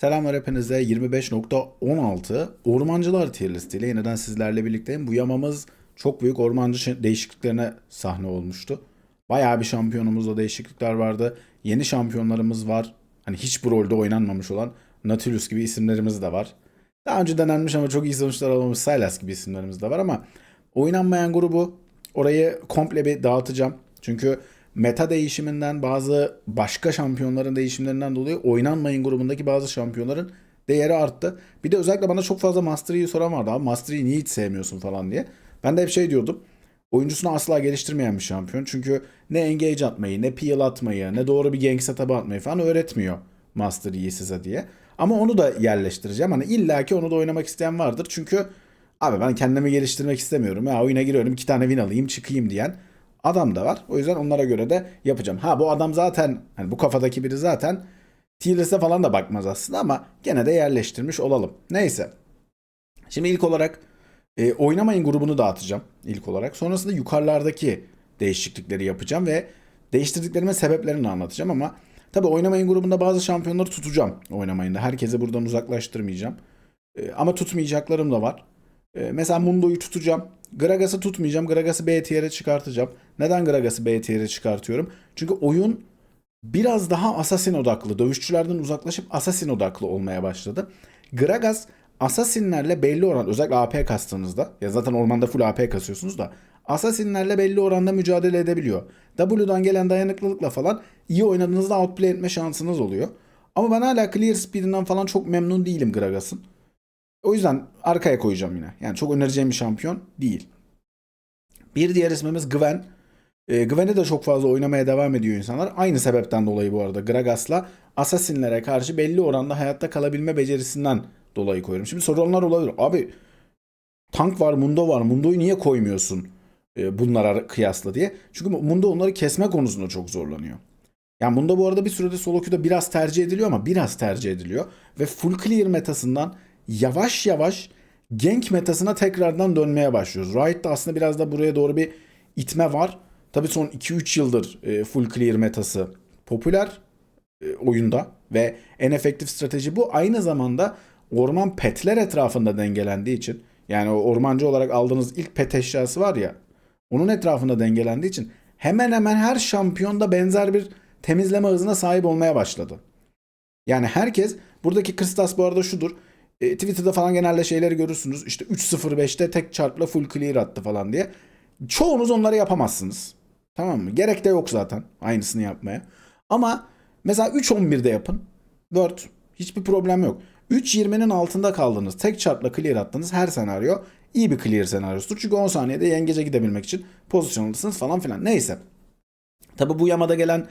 Selamlar hepinize 25.16 Ormancılar tier listiyle yeniden sizlerle birlikteyim. Bu yamamız çok büyük ormancı değişikliklerine sahne olmuştu. Bayağı bir şampiyonumuzda değişiklikler vardı. Yeni şampiyonlarımız var. Hani hiç bu rolde oynanmamış olan Nautilus gibi isimlerimiz de var. Daha önce denenmiş ama çok iyi sonuçlar alamamış Sylas gibi isimlerimiz de var ama oynanmayan grubu orayı komple bir dağıtacağım. Çünkü meta değişiminden bazı başka şampiyonların değişimlerinden dolayı oynanmayın grubundaki bazı şampiyonların değeri arttı. Bir de özellikle bana çok fazla Master Yi'yi soran vardı abi Master niye hiç sevmiyorsun falan diye. Ben de hep şey diyordum. Oyuncusunu asla geliştirmeyen bir şampiyon. Çünkü ne engage atmayı, ne peel atmayı, ne doğru bir gank setup'ı atmayı falan öğretmiyor Master size diye. Ama onu da yerleştireceğim. Hani illaki onu da oynamak isteyen vardır. Çünkü abi ben kendimi geliştirmek istemiyorum. Ya oyuna giriyorum iki tane win alayım çıkayım diyen adam da var. O yüzden onlara göre de yapacağım. Ha bu adam zaten hani bu kafadaki biri zaten liste falan da bakmaz aslında ama gene de yerleştirmiş olalım. Neyse. Şimdi ilk olarak e, oynamayın grubunu dağıtacağım ilk olarak. Sonrasında yukarılardaki değişiklikleri yapacağım ve değiştirdiklerimin sebeplerini anlatacağım ama tabi oynamayın grubunda bazı şampiyonları tutacağım oynamayında. Herkese buradan uzaklaştırmayacağım. E, ama tutmayacaklarım da var. E, mesela Mundo'yu tutacağım. Gragas'ı tutmayacağım. Gragas'ı B tier'e çıkartacağım. Neden Gragas'ı B tier'e çıkartıyorum? Çünkü oyun biraz daha assassin odaklı. Dövüşçülerden uzaklaşıp assassin odaklı olmaya başladı. Gragas assassinlerle belli oran özellikle AP kastığınızda ya zaten ormanda full AP kasıyorsunuz da assassinlerle belli oranda mücadele edebiliyor. W'dan gelen dayanıklılıkla falan iyi oynadığınızda outplay etme şansınız oluyor. Ama ben hala clear speed'inden falan çok memnun değilim Gragas'ın. O yüzden arkaya koyacağım yine. Yani çok önereceğim bir şampiyon değil. Bir diğer ismimiz Gwen. E, Gwen'i de çok fazla oynamaya devam ediyor insanlar. Aynı sebepten dolayı bu arada Gragas'la Assassin'lere karşı belli oranda hayatta kalabilme becerisinden dolayı koyuyorum. Şimdi soranlar olabilir. Abi tank var, Mundo var. Mundo'yu niye koymuyorsun e, bunlara kıyasla diye. Çünkü Mundo onları kesme konusunda çok zorlanıyor. Yani Mundo bu arada bir sürede solo queue'da biraz tercih ediliyor ama biraz tercih ediliyor. Ve full clear metasından yavaş yavaş gank metasına tekrardan dönmeye başlıyoruz. Riot'da aslında biraz da buraya doğru bir itme var. Tabii son 2-3 yıldır e, full clear metası popüler e, oyunda ve en efektif strateji bu. Aynı zamanda orman petler etrafında dengelendiği için yani o ormancı olarak aldığınız ilk pet eşyası var ya onun etrafında dengelendiği için hemen hemen her şampiyonda benzer bir temizleme hızına sahip olmaya başladı. Yani herkes buradaki kıstas bu arada şudur. E, Twitter'da falan genelde şeyleri görürsünüz. İşte 3.05'te tek çarpla full clear attı falan diye. Çoğunuz onları yapamazsınız. Tamam mı? Gerek de yok zaten aynısını yapmaya. Ama mesela 3.11'de yapın. Word. Hiçbir problem yok. 3.20'nin altında kaldınız. Tek çarpla clear attınız. Her senaryo iyi bir clear senaryosudur. Çünkü 10 saniyede yengece gidebilmek için pozisyonlısınız falan filan. Neyse. Tabi bu yamada gelen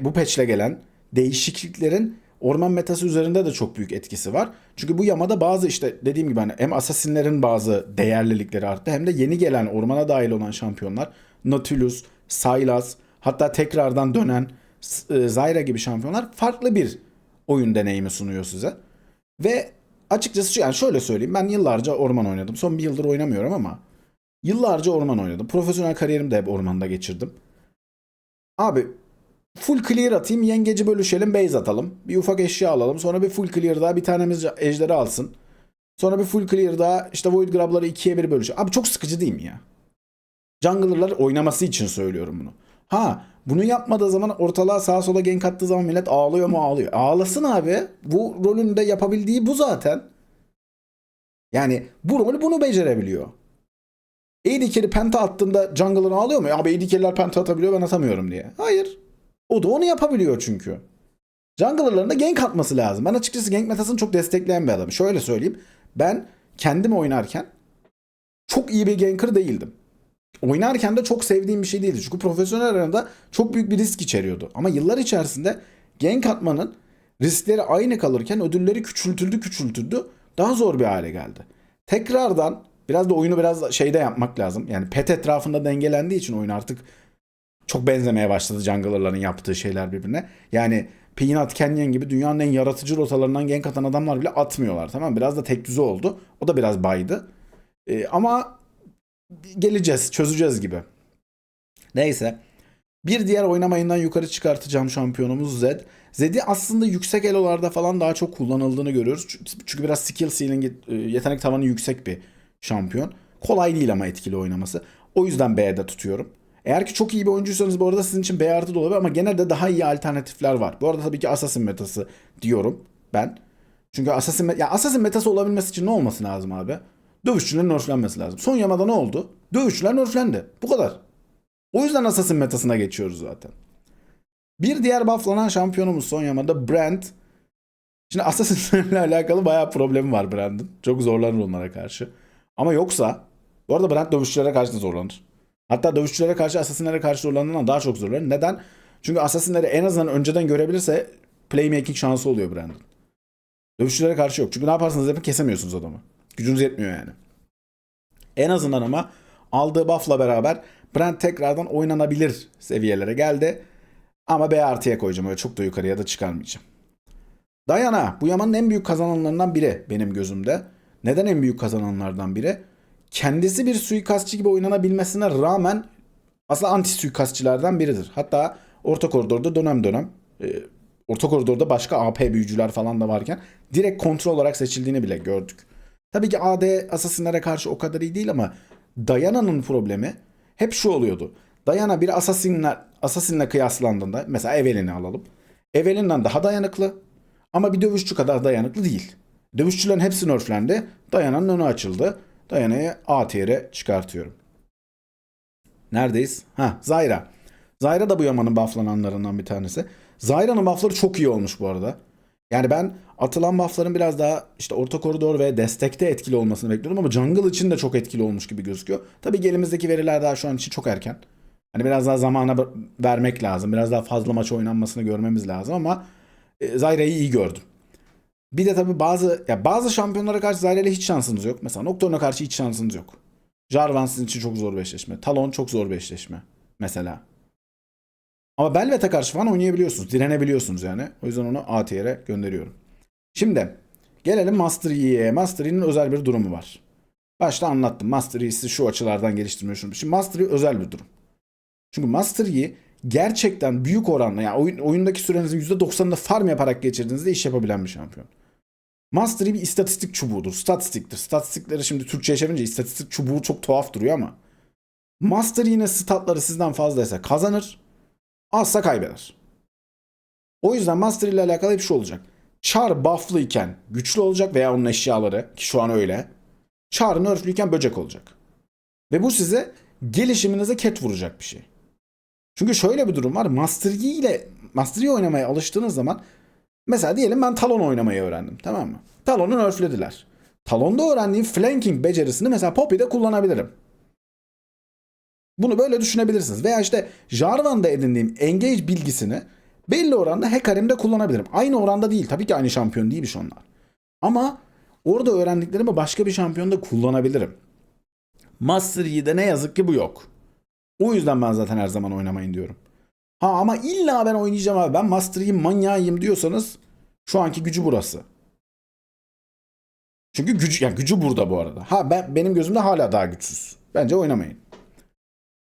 bu patchle gelen değişikliklerin orman metası üzerinde de çok büyük etkisi var. Çünkü bu yamada bazı işte dediğim gibi hani hem assassinlerin bazı değerlilikleri arttı hem de yeni gelen ormana dahil olan şampiyonlar Nautilus, Sylas hatta tekrardan dönen e, Zyra gibi şampiyonlar farklı bir oyun deneyimi sunuyor size. Ve açıkçası yani şöyle söyleyeyim ben yıllarca orman oynadım. Son bir yıldır oynamıyorum ama yıllarca orman oynadım. Profesyonel kariyerimi de hep ormanda geçirdim. Abi full clear atayım yengeci bölüşelim base atalım. Bir ufak eşya alalım. Sonra bir full clear daha bir tanemiz ejderi alsın. Sonra bir full clear daha işte void grabları ikiye bir bölüşelim. Abi çok sıkıcı değil mi ya? Jungler'lar oynaması için söylüyorum bunu. Ha bunu yapmadığı zaman ortalığa sağa sola gank attığı zaman millet ağlıyor mu ağlıyor. Ağlasın abi. Bu rolün de yapabildiği bu zaten. Yani bu rol bunu becerebiliyor. AD carry penta attığında jungler ağlıyor mu? Abi AD carry'ler penta atabiliyor ben atamıyorum diye. Hayır. O da onu yapabiliyor çünkü. Jungler'ların da gank atması lazım. Ben açıkçası gank metasını çok destekleyen bir adamım. Şöyle söyleyeyim. Ben kendim oynarken çok iyi bir ganker değildim. Oynarken de çok sevdiğim bir şey değildi. Çünkü profesyonel arenada çok büyük bir risk içeriyordu. Ama yıllar içerisinde gank atmanın riskleri aynı kalırken ödülleri küçültüldü küçültüldü. Daha zor bir hale geldi. Tekrardan biraz da oyunu biraz şeyde yapmak lazım. Yani pet etrafında dengelendiği için oyun artık çok benzemeye başladı jungler'ların yaptığı şeyler birbirine. Yani Peanut Canyon gibi dünyanın en yaratıcı rotalarından gank atan adamlar bile atmıyorlar tamam? Biraz da tek düze oldu. O da biraz baydı. Ee, ama geleceğiz, çözeceğiz gibi. Neyse. Bir diğer oynamayından yukarı çıkartacağım şampiyonumuz Zed. Zed'i aslında yüksek elolarda falan daha çok kullanıldığını görüyoruz. Çünkü- Çünkü biraz skill ceiling, e, yetenek tavanı yüksek bir şampiyon. Kolay değil ama etkili oynaması. O yüzden B'de tutuyorum. Eğer ki çok iyi bir oyuncuysanız bu arada sizin için B artı da olabilir ama genelde daha iyi alternatifler var. Bu arada tabii ki Assassin metası diyorum ben. Çünkü Assassin, ya Assassin metası olabilmesi için ne olması lazım abi? Dövüşçülerin nerflenmesi lazım. Son yamada ne oldu? Dövüşçüler nerflendi. Bu kadar. O yüzden Assassin metasına geçiyoruz zaten. Bir diğer bufflanan şampiyonumuz son yamada Brand. Şimdi Assassin'lerle alakalı bayağı problemi var Brand'ın. Çok zorlanır onlara karşı. Ama yoksa bu arada Brand dövüşçülere karşı da zorlanır. Hatta dövüşçülere karşı Assassin'lere karşı zorlandığından daha çok zorlanır. Neden? Çünkü Assassin'leri en azından önceden görebilirse playmaking şansı oluyor Brand'ın. Dövüşçülere karşı yok. Çünkü ne yaparsanız yapın kesemiyorsunuz adamı. Gücünüz yetmiyor yani. En azından ama aldığı buff'la beraber Brand tekrardan oynanabilir seviyelere geldi. Ama B artıya koyacağım. Öyle çok da yukarıya da çıkarmayacağım. Diana bu yamanın en büyük kazananlarından biri benim gözümde. Neden en büyük kazananlardan biri? Kendisi bir suikastçı gibi oynanabilmesine rağmen aslında anti suikastçılardan biridir. Hatta orta koridorda dönem dönem e, orta koridorda başka AP büyücüler falan da varken direkt kontrol olarak seçildiğini bile gördük. Tabii ki AD Assassin'lere karşı o kadar iyi değil ama Diana'nın problemi hep şu oluyordu. Diana bir Assassin'le Assassin'le kıyaslandığında mesela Evelyn'i alalım. Evelyn'den daha dayanıklı ama bir dövüşçü kadar dayanıklı değil. Dövüşçülerin hepsi nerflendi. Diana'nın önü açıldı. Diana'yı A tier'e çıkartıyorum. Neredeyiz? Ha, Zyra. Zyra da bu yamanın bufflananlarından bir tanesi. Zyra'nın buffları çok iyi olmuş bu arada. Yani ben atılan buffların biraz daha işte orta koridor ve destekte etkili olmasını bekliyordum ama jungle için de çok etkili olmuş gibi gözüküyor. Tabii ki elimizdeki veriler daha şu an için çok erken. Hani biraz daha zamana vermek lazım. Biraz daha fazla maç oynanmasını görmemiz lazım ama e, Zyra'yı iyi gördüm. Bir de tabii bazı ya bazı şampiyonlara karşı Zyra ile hiç şansınız yok. Mesela Nocturne'a karşı hiç şansınız yok. Jarvan sizin için çok zor bir eşleşme. Talon çok zor bir eşleşme. Mesela. Ama Belvet'e karşı falan oynayabiliyorsunuz. Direnebiliyorsunuz yani. O yüzden onu A tier'e gönderiyorum. Şimdi gelelim Master Yi'ye. Master Yi'nin özel bir durumu var. Başta anlattım. Master Yi'si şu açılardan geliştirmiyor. Şimdi Master Yi özel bir durum. Çünkü Master Yi gerçekten büyük oranla yani oyun, oyundaki sürenizin %90'ını farm yaparak geçirdiğinizde iş yapabilen bir şampiyon. Master Yi bir istatistik çubuğudur. Statistiktir. Statistikleri şimdi Türkçe'ye çevirince istatistik çubuğu çok tuhaf duruyor ama Master yine statları sizden fazlaysa kazanır. Azsa kaybeder. O yüzden Master ile alakalı hep şu olacak. Char bufflı iken güçlü olacak veya onun eşyaları ki şu an öyle. Char nerflüyken böcek olacak. Ve bu size gelişiminize ket vuracak bir şey. Çünkü şöyle bir durum var. Master Yi ile Master Yi oynamaya alıştığınız zaman mesela diyelim ben Talon oynamayı öğrendim. Tamam mı? Talon'u nerflediler. Talon'da öğrendiğim flanking becerisini mesela Poppy'de kullanabilirim. Bunu böyle düşünebilirsiniz. Veya işte Jarvan'da edindiğim engage bilgisini belli oranda Hekarim'de kullanabilirim. Aynı oranda değil. Tabii ki aynı şampiyon değilmiş onlar. Ama orada öğrendiklerimi başka bir şampiyonda kullanabilirim. Master Yi'de ne yazık ki bu yok. O yüzden ben zaten her zaman oynamayın diyorum. Ha ama illa ben oynayacağım abi. Ben Master Yi manyağıyım diyorsanız şu anki gücü burası. Çünkü gücü, yani gücü burada bu arada. Ha ben benim gözümde hala daha güçsüz. Bence oynamayın.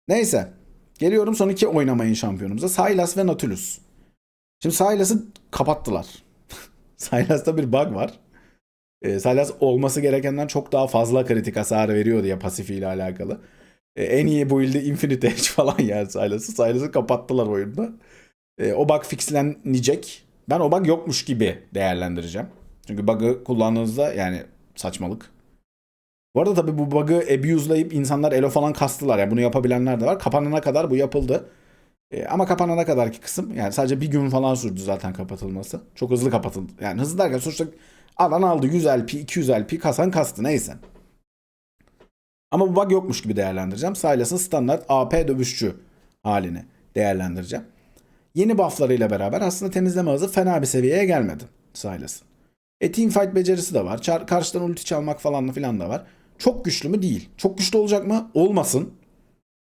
Neyse. Geliyorum son iki oynamayın şampiyonumuza. Sylas ve Nautilus. Şimdi Sylas'ı kapattılar. Sylas'ta bir bug var. E, Sylas olması gerekenden çok daha fazla kritik hasar veriyor diye pasifiyle alakalı. E, en iyi build'i Infinite Edge falan yani Sylas'ı. Sylas'ı kapattılar oyunda. E, o bug fixlenecek. Ben o bug yokmuş gibi değerlendireceğim. Çünkü bug'ı kullandığınızda yani saçmalık. Bu arada tabii bu bug'ı abuse'layıp insanlar elo falan kastılar. Yani bunu yapabilenler de var. Kapanana kadar bu yapıldı. E, ama kapanana kadarki kısım yani sadece bir gün falan sürdü zaten kapatılması. Çok hızlı kapatıldı. Yani hızlı derken sonuçta alan aldı 100 LP, 200 LP kasan kastı neyse. Ama bu bug yokmuş gibi değerlendireceğim. Sylas'ın standart AP dövüşçü halini değerlendireceğim. Yeni bufflarıyla beraber aslında temizleme hızı fena bir seviyeye gelmedi Sylas'ın. E teamfight becerisi de var. Çar- karşıdan ulti çalmak falan filan da var. Çok güçlü mü? Değil. Çok güçlü olacak mı? Olmasın.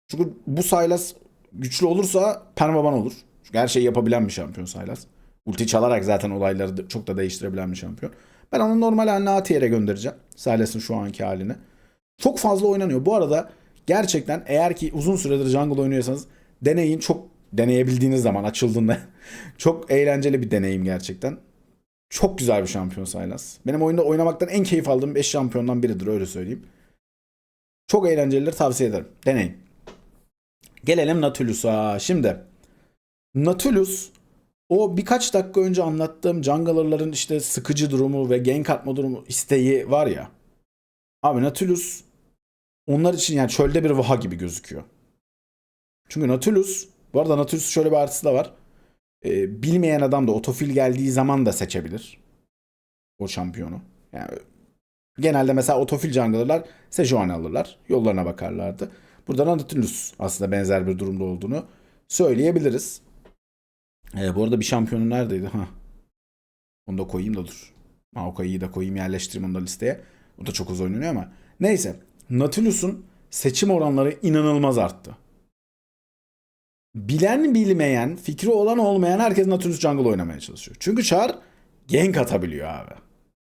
Çünkü bu Sylas güçlü olursa permaban olur. Çünkü her şeyi yapabilen bir şampiyon Sylas. Ulti çalarak zaten olayları çok da değiştirebilen bir şampiyon. Ben onu normal haline A tier'e göndereceğim. Sylas'ın şu anki halini. Çok fazla oynanıyor. Bu arada gerçekten eğer ki uzun süredir jungle oynuyorsanız deneyin. Çok deneyebildiğiniz zaman açıldığında çok eğlenceli bir deneyim gerçekten. Çok güzel bir şampiyon Sylas. Benim oyunda oynamaktan en keyif aldığım 5 şampiyondan biridir öyle söyleyeyim. Çok eğlencelidir tavsiye ederim. Deneyin. Gelelim Nautilus'a. Şimdi Nautilus o birkaç dakika önce anlattığım junglerların işte sıkıcı durumu ve gank atma durumu isteği var ya. Abi Nautilus onlar için yani çölde bir vaha gibi gözüküyor. Çünkü Nautilus, bu arada Nautilus'un şöyle bir artısı da var. Ee, bilmeyen adam da otofil geldiği zaman da seçebilir. O şampiyonu. Yani genelde mesela otofil junglerlar Sejuani alırlar. Yollarına bakarlardı. Burada Nautilus aslında benzer bir durumda olduğunu söyleyebiliriz. Ee, bu arada bir şampiyonu neredeydi? Ha. Onu da koyayım da dur. Maokai'yi de koyayım yerleştireyim onu da listeye. O da çok uzun oynuyor ama. Neyse. Nautilus'un seçim oranları inanılmaz arttı. Bilen bilmeyen, fikri olan olmayan herkes Nautilus Jungle oynamaya çalışıyor. Çünkü Char gank atabiliyor abi.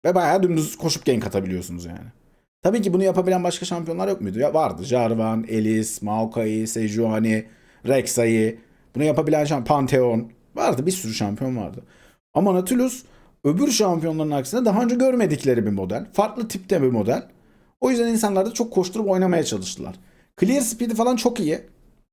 Ve bayağı dümdüz koşup gank atabiliyorsunuz yani. Tabii ki bunu yapabilen başka şampiyonlar yok muydu? Ya vardı. Jarvan, Elis, Maokai, Sejuani, Rek'Sai. Bunu yapabilen şampiyon Pantheon. Vardı bir sürü şampiyon vardı. Ama Nautilus öbür şampiyonların aksine daha önce görmedikleri bir model. Farklı tipte bir model. O yüzden insanlar da çok koşturup oynamaya çalıştılar. Clear speed'i falan çok iyi.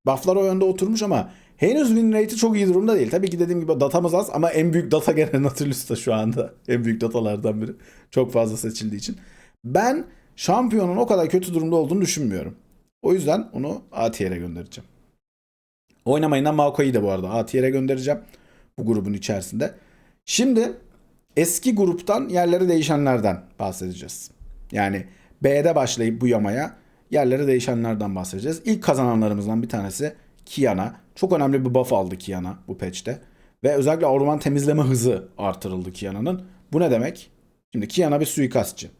Buff'lar o yönde oturmuş ama henüz win rate'i çok iyi durumda değil. Tabii ki dediğim gibi datamız az ama en büyük data gene Nautilus'ta şu anda. En büyük datalardan biri. Çok fazla seçildiği için. Ben şampiyonun o kadar kötü durumda olduğunu düşünmüyorum. O yüzden onu A tier'e göndereceğim. Oynamayından Maoko'yu da bu arada A göndereceğim. Bu grubun içerisinde. Şimdi eski gruptan yerleri değişenlerden bahsedeceğiz. Yani B'de başlayıp bu yamaya yerleri değişenlerden bahsedeceğiz. İlk kazananlarımızdan bir tanesi Kiana. Çok önemli bir buff aldı Kiana bu patch'te. Ve özellikle orman temizleme hızı artırıldı Kiana'nın. Bu ne demek? Şimdi Kiana bir suikastçı.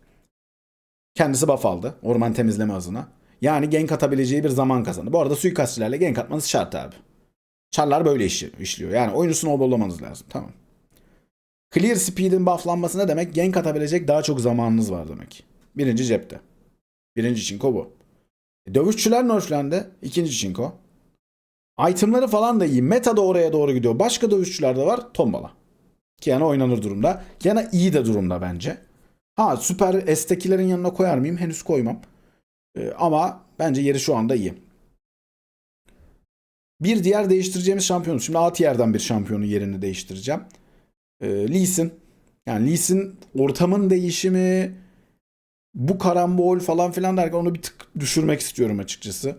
Kendisi buff aldı orman temizleme hızına. Yani gank atabileceği bir zaman kazandı. Bu arada suikastçilerle gank atmanız şart abi. Çarlar böyle işliyor. Yani oyunu snowballamanız lazım. Tamam. Clear Speed'in bufflanması ne demek? Gank atabilecek daha çok zamanınız var demek. Birinci cepte. Birinci çinko bu. E, dövüşçüler nerflendi. İkinci çinko. Itemları falan da iyi. Meta da oraya doğru gidiyor. Başka dövüşçüler de var. Tombala. Kiana oynanır durumda. Kiana iyi de durumda bence. Ha süper estekilerin yanına koyar mıyım? Henüz koymam. Ee, ama bence yeri şu anda iyi. Bir diğer değiştireceğimiz şampiyonuz. Şimdi A tier'den bir şampiyonun yerini değiştireceğim. Ee, Lee Sin. Yani Lee Sin ortamın değişimi bu karambol falan filan derken onu bir tık düşürmek istiyorum açıkçası.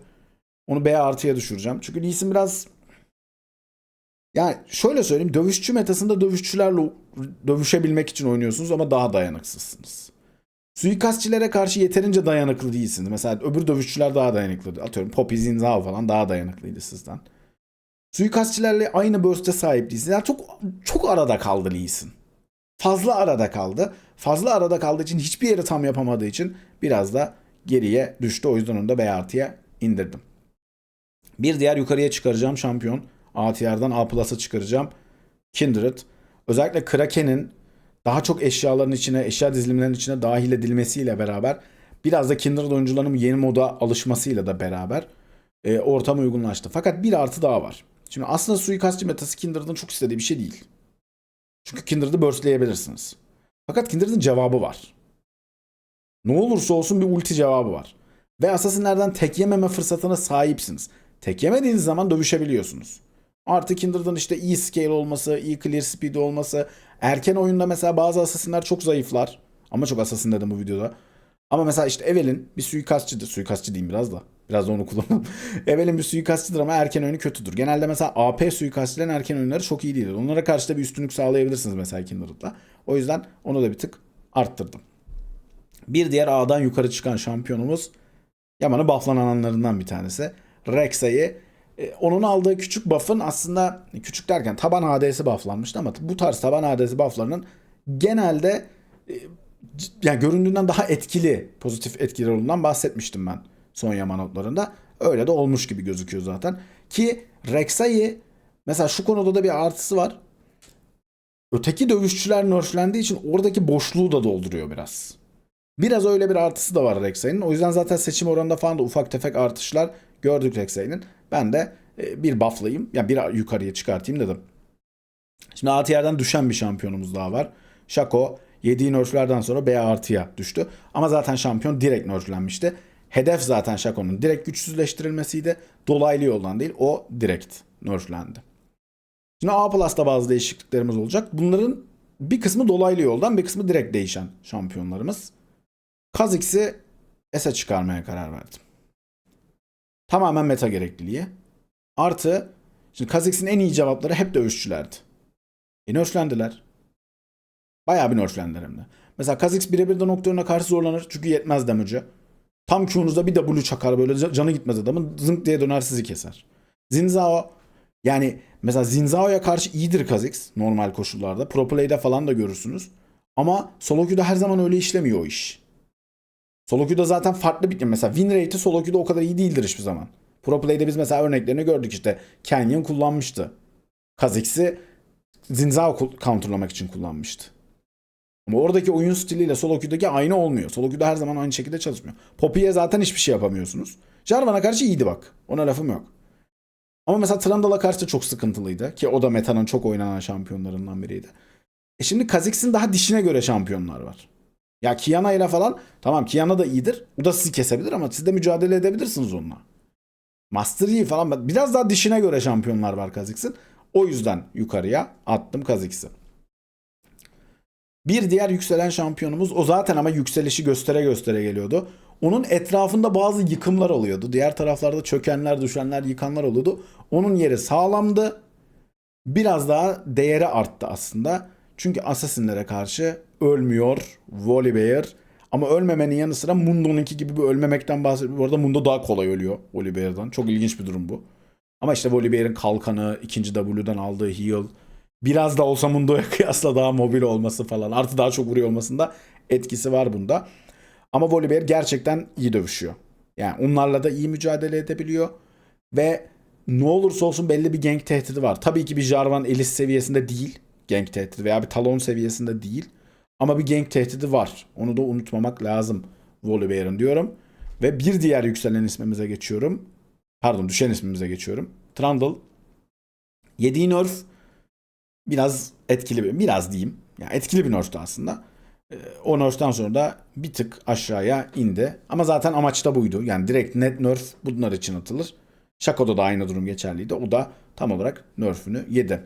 Onu B artıya düşüreceğim. Çünkü Lee Sin biraz yani şöyle söyleyeyim dövüşçü metasında dövüşçülerle dövüşebilmek için oynuyorsunuz ama daha dayanıksızsınız. Suikastçilere karşı yeterince dayanıklı değilsiniz. Mesela öbür dövüşçüler daha dayanıklıydı. Atıyorum Poppy Zinzao falan daha dayanıklıydı sizden. Suikastçilerle aynı burst'e sahip değilsiniz. Yani çok çok arada kaldı Lee Sin. Fazla arada kaldı. Fazla arada kaldığı için hiçbir yeri tam yapamadığı için biraz da geriye düştü. O yüzden onu da B artıya indirdim. Bir diğer yukarıya çıkaracağım şampiyon. A tier'dan A plus'a çıkaracağım. Kindred. Özellikle Kraken'in daha çok eşyaların içine, eşya dizilimlerinin içine dahil edilmesiyle beraber biraz da Kindred oyuncularının yeni moda alışmasıyla da beraber e, ortam uygunlaştı. Fakat bir artı daha var. Şimdi aslında suikastçı metası Kindred'ın çok istediği bir şey değil. Çünkü Kindred'ı burstleyebilirsiniz. Fakat Kindred'ın cevabı var. Ne olursa olsun bir ulti cevabı var. Ve Assassin'lerden tek yememe fırsatına sahipsiniz. Tek yemediğiniz zaman dövüşebiliyorsunuz. Artı Kindred'ın işte iyi scale olması, iyi clear speed olması. Erken oyunda mesela bazı Assassin'ler çok zayıflar. Ama çok Assassin dedim bu videoda. Ama mesela işte Evelyn bir suikastçıdır. Suikastçı diyeyim biraz da. Biraz da onu kullanalım. Evelyn bir suikastçıdır ama erken oyunu kötüdür. Genelde mesela AP suikastçilerin erken oyunları çok iyi değildir. Onlara karşı da bir üstünlük sağlayabilirsiniz mesela Kindred'la. O yüzden onu da bir tık arttırdım. Bir diğer A'dan yukarı çıkan şampiyonumuz Yaman'ın bufflananlarından bir tanesi. Rek'Sai. E, onun aldığı küçük buff'ın aslında küçük derken taban AD'si bufflanmıştı ama bu tarz taban AD'si bufflarının genelde e, yani göründüğünden daha etkili pozitif etkiler olduğundan bahsetmiştim ben son yama notlarında. Öyle de olmuş gibi gözüküyor zaten. Ki Rek'Sai mesela şu konuda da bir artısı var. Öteki dövüşçüler nerflendiği için oradaki boşluğu da dolduruyor biraz. Biraz öyle bir artısı da var Rek'Sai'nin. O yüzden zaten seçim oranında falan da ufak tefek artışlar gördük Rek'Sai'nin. Ben de e, bir bufflayayım. Yani bir yukarıya çıkartayım dedim. Şimdi A tier'den düşen bir şampiyonumuz daha var. Shaco yediği nerflerden sonra B artıya düştü. Ama zaten şampiyon direkt nerflenmişti. Hedef zaten Shaco'nun direkt güçsüzleştirilmesiydi. Dolaylı yoldan değil o direkt nerflendi. Şimdi A Plus'ta bazı değişikliklerimiz olacak. Bunların bir kısmı dolaylı yoldan bir kısmı direkt değişen şampiyonlarımız. Kha'Zix'i S'e çıkarmaya karar verdim. Tamamen meta gerekliliği. Artı şimdi Kha'Zix'in en iyi cevapları hep dövüşçülerdi. E nerflendiler. Bayağı bir nerflendiler hem de. Mesela Kha'Zix birebir de Nocturne'a karşı zorlanır çünkü yetmez damage'ı. Tam Q'nuzda bir W çakar böyle ca- canı gitmez adamın zınk diye döner sizi keser. Zinzao yani mesela Zinzao'ya karşı iyidir Kha'Zix normal koşullarda. Pro play'de falan da görürsünüz. Ama solo queue'da her zaman öyle işlemiyor o iş. Solo queue'da zaten farklı bir mesela win rate'i solo queue'da o kadar iyi değildir hiçbir zaman. Pro play'de biz mesela örneklerini gördük işte. Canyon kullanmıştı. Kha'Zix'i Zinzao counterlamak için kullanmıştı. Ama oradaki oyun stiliyle solo queue'daki aynı olmuyor. Solo queue'da her zaman aynı şekilde çalışmıyor. Poppy'ye zaten hiçbir şey yapamıyorsunuz. Jarvan'a karşı iyiydi bak. Ona lafım yok. Ama mesela Trundle'a karşı da çok sıkıntılıydı. Ki o da metanın çok oynanan şampiyonlarından biriydi. E şimdi Kha'Zix'in daha dişine göre şampiyonlar var. Ya Kiana ile falan tamam Kiana da iyidir. O da sizi kesebilir ama siz de mücadele edebilirsiniz onunla. Master Yi falan biraz daha dişine göre şampiyonlar var Kha'Zix'in. O yüzden yukarıya attım Kha'Zix'i. Bir diğer yükselen şampiyonumuz o zaten ama yükselişi göstere göstere geliyordu. Onun etrafında bazı yıkımlar oluyordu. Diğer taraflarda çökenler, düşenler, yıkanlar oluyordu. Onun yeri sağlamdı. Biraz daha değeri arttı aslında. Çünkü Assassin'lere karşı ölmüyor Volibear. Ama ölmemenin yanı sıra Mundo'nunki gibi bir ölmemekten bahsediyor. Bu arada Mundo daha kolay ölüyor Volibear'dan. Çok ilginç bir durum bu. Ama işte Volibear'ın kalkanı, ikinci W'den aldığı heal, biraz da olsa Mundo'ya kıyasla daha mobil olması falan, artı daha çok vuruyor olmasında etkisi var bunda. Ama Volibear gerçekten iyi dövüşüyor. Yani onlarla da iyi mücadele edebiliyor. Ve ne olursa olsun belli bir gank tehdidi var. Tabii ki bir Jarvan Elis seviyesinde değil gank tehdidi veya bir Talon seviyesinde değil. Ama bir gank tehdidi var. Onu da unutmamak lazım Volibear'ın diyorum. Ve bir diğer yükselen ismimize geçiyorum. Pardon düşen ismimize geçiyorum. Trundle. Yediği nerf biraz etkili bir, biraz diyeyim. Yani etkili bir nerf'tü aslında. Ee, O nerf'ten sonra da bir tık aşağıya indi. Ama zaten amaç da buydu. Yani direkt net nerf bunlar için atılır. Shaco'da da aynı durum geçerliydi. O da tam olarak nerf'ünü yedi.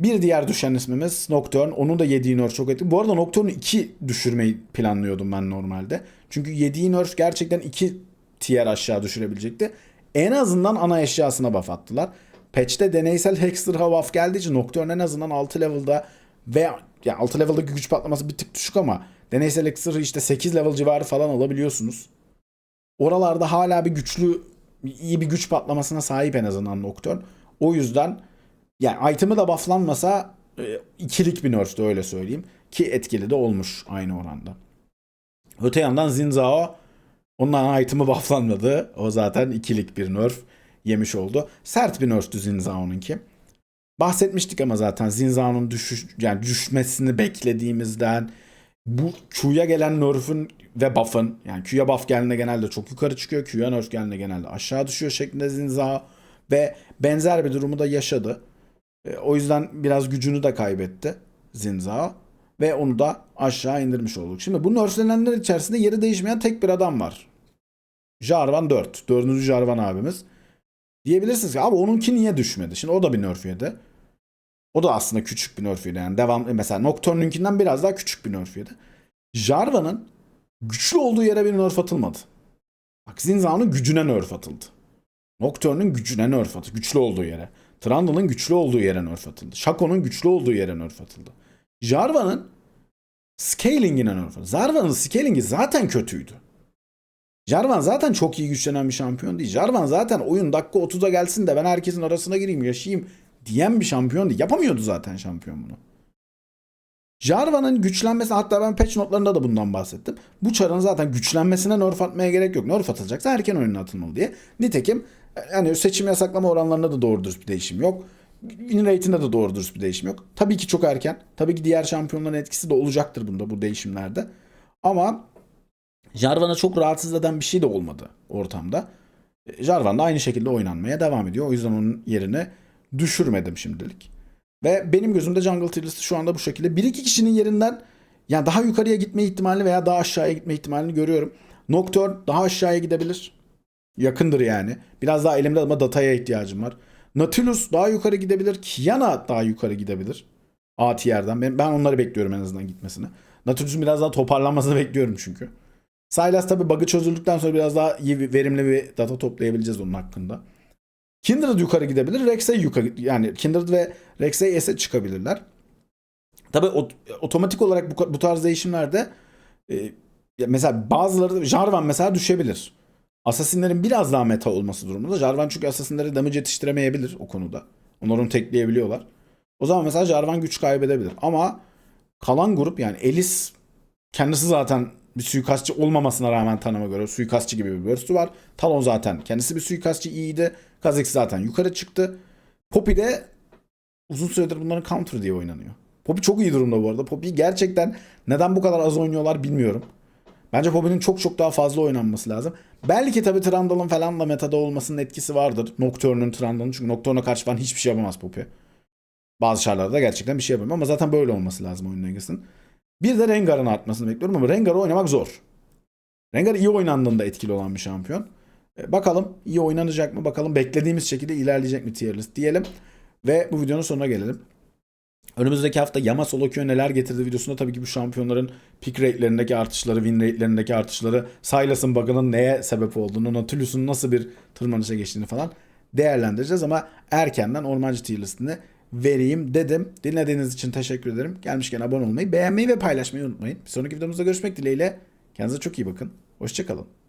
Bir diğer düşen ismimiz Nocturne. Onun da yediği nerf çok etkili. Bu arada Nocturne'u 2 düşürmeyi planlıyordum ben normalde. Çünkü yediği nerf gerçekten 2 tier aşağı düşürebilecekti. En azından ana eşyasına buff attılar. Patch'te deneysel Hextler'a buff geldiği için Nocturne en azından 6 level'da ve yani 6 level'daki güç patlaması bir tık düşük ama deneysel Hextler'ı işte 8 level civarı falan alabiliyorsunuz. Oralarda hala bir güçlü iyi bir güç patlamasına sahip en azından Nocturne. O yüzden yani item'ı da bufflanmasa e, ikilik bir nerf'tü öyle söyleyeyim. Ki etkili de olmuş aynı oranda. Öte yandan Zinzao ondan item'ı bufflanmadı. O zaten ikilik bir nerf yemiş oldu. Sert bir nerf'tü Zinzao'nunki. Bahsetmiştik ama zaten Zinzao'nun düşüş yani düşmesini beklediğimizden bu Q'ya gelen nerf'ün ve buff'ın yani Q'ya buff geldiğinde genelde çok yukarı çıkıyor. Q'ya nerf geldiğinde genelde aşağı düşüyor şeklinde Zinzao ve benzer bir durumu da yaşadı. E, O yüzden biraz gücünü de kaybetti Zinzao ve onu da aşağı indirmiş olduk. Şimdi bu nerflenenler içerisinde yeri değişmeyen tek bir adam var. Jarvan 4. Dördüncü Jarvan abimiz. Diyebilirsiniz ki abi onunki niye düşmedi? Şimdi o da bir nerf yedi. O da aslında küçük bir nerf yedi. Yani devam mesela Nocturne'ünkinden biraz daha küçük bir nerf yedi. Jarvan'ın güçlü olduğu yere bir nerf atılmadı. Bak Zinzao'nun gücüne nerf atıldı. Nocturne'ün gücüne nerf atıldı. Güçlü olduğu yere. Trundle'ın güçlü olduğu yere nerf atıldı. Shaco'nun güçlü olduğu yere nerf atıldı. Jarvan'ın scaling'ine nerf atıldı. Jarvan'ın scaling'i zaten kötüydü. Jarvan zaten çok iyi güçlenen bir şampiyon değil. Jarvan zaten oyun dakika 30'a gelsin de ben herkesin arasına gireyim yaşayayım diyen bir şampiyon değil. Yapamıyordu zaten şampiyon bunu. Jarvan'ın güçlenmesi hatta ben patch notlarında da bundan bahsettim. Bu çarın zaten güçlenmesine nerf atmaya gerek yok. Nerf atılacaksa erken oyuna atılmalı diye. Nitekim yani seçim yasaklama oranlarında da doğru dürüst bir değişim yok. Win rate'inde de doğru dürüst bir değişim yok. Tabii ki çok erken. Tabii ki diğer şampiyonların etkisi de olacaktır bunda bu değişimlerde. Ama Jarvan'a çok rahatsız eden bir şey de olmadı ortamda. E, Jarvan da aynı şekilde oynanmaya devam ediyor. O yüzden onun yerini düşürmedim şimdilik. Ve benim gözümde jungle tier şu anda bu şekilde. Bir iki kişinin yerinden yani daha yukarıya gitme ihtimalini veya daha aşağıya gitme ihtimalini görüyorum. Nocturne daha aşağıya gidebilir. Yakındır yani. Biraz daha elimde ama dataya ihtiyacım var. Nautilus daha yukarı gidebilir. Kiana daha yukarı gidebilir. A. Ben, ben onları bekliyorum en azından gitmesini. Nautilus'un biraz daha toparlanmasını bekliyorum çünkü. Sylas tabi bug'ı çözüldükten sonra biraz daha iyi verimli bir data toplayabileceğiz onun hakkında. Kindred yukarı gidebilir. Rex'e yukarı yani Kindred ve Rex'e S'e çıkabilirler. Tabi otomatik olarak bu, bu tarz değişimlerde e, mesela bazıları Jarvan mesela düşebilir. Assassinlerin biraz daha meta olması durumunda. Jarvan çünkü Assassinlere damage yetiştiremeyebilir o konuda. Onlar onu tekleyebiliyorlar. O zaman mesela Jarvan güç kaybedebilir. Ama kalan grup yani Elis kendisi zaten bir suikastçı olmamasına rağmen tanıma göre suikastçı gibi bir burst'ü var. Talon zaten kendisi bir suikastçı iyiydi. Kha'Zix zaten yukarı çıktı. Poppy de uzun süredir bunların counter diye oynanıyor. Poppy çok iyi durumda bu arada. Poppy gerçekten neden bu kadar az oynuyorlar bilmiyorum. Bence Poppy'nin çok çok daha fazla oynanması lazım. Belki tabii Trundle'ın falan da metada olmasının etkisi vardır. Nocturne'un Trundle'ın çünkü Nocturne'a karşı falan hiçbir şey yapamaz Poppy. Bazı şartlarda gerçekten bir şey yapamıyor ama zaten böyle olması lazım oyun dengesinin. Bir de Rengar'ın artmasını bekliyorum ama Rengar'ı oynamak zor. Rengar iyi oynandığında etkili olan bir şampiyon. E, bakalım iyi oynanacak mı? Bakalım beklediğimiz şekilde ilerleyecek mi tier list diyelim. Ve bu videonun sonuna gelelim. Önümüzdeki hafta Yama Solo Queue neler getirdi videosunda tabii ki bu şampiyonların pick rate'lerindeki artışları, win rate'lerindeki artışları, Sylas'ın bug'ının neye sebep olduğunu, Nautilus'un nasıl bir tırmanışa geçtiğini falan değerlendireceğiz ama erkenden ormancı tier listini vereyim dedim. Dinlediğiniz için teşekkür ederim. Gelmişken abone olmayı, beğenmeyi ve paylaşmayı unutmayın. Bir sonraki videomuzda görüşmek dileğiyle. Kendinize çok iyi bakın. Hoşçakalın.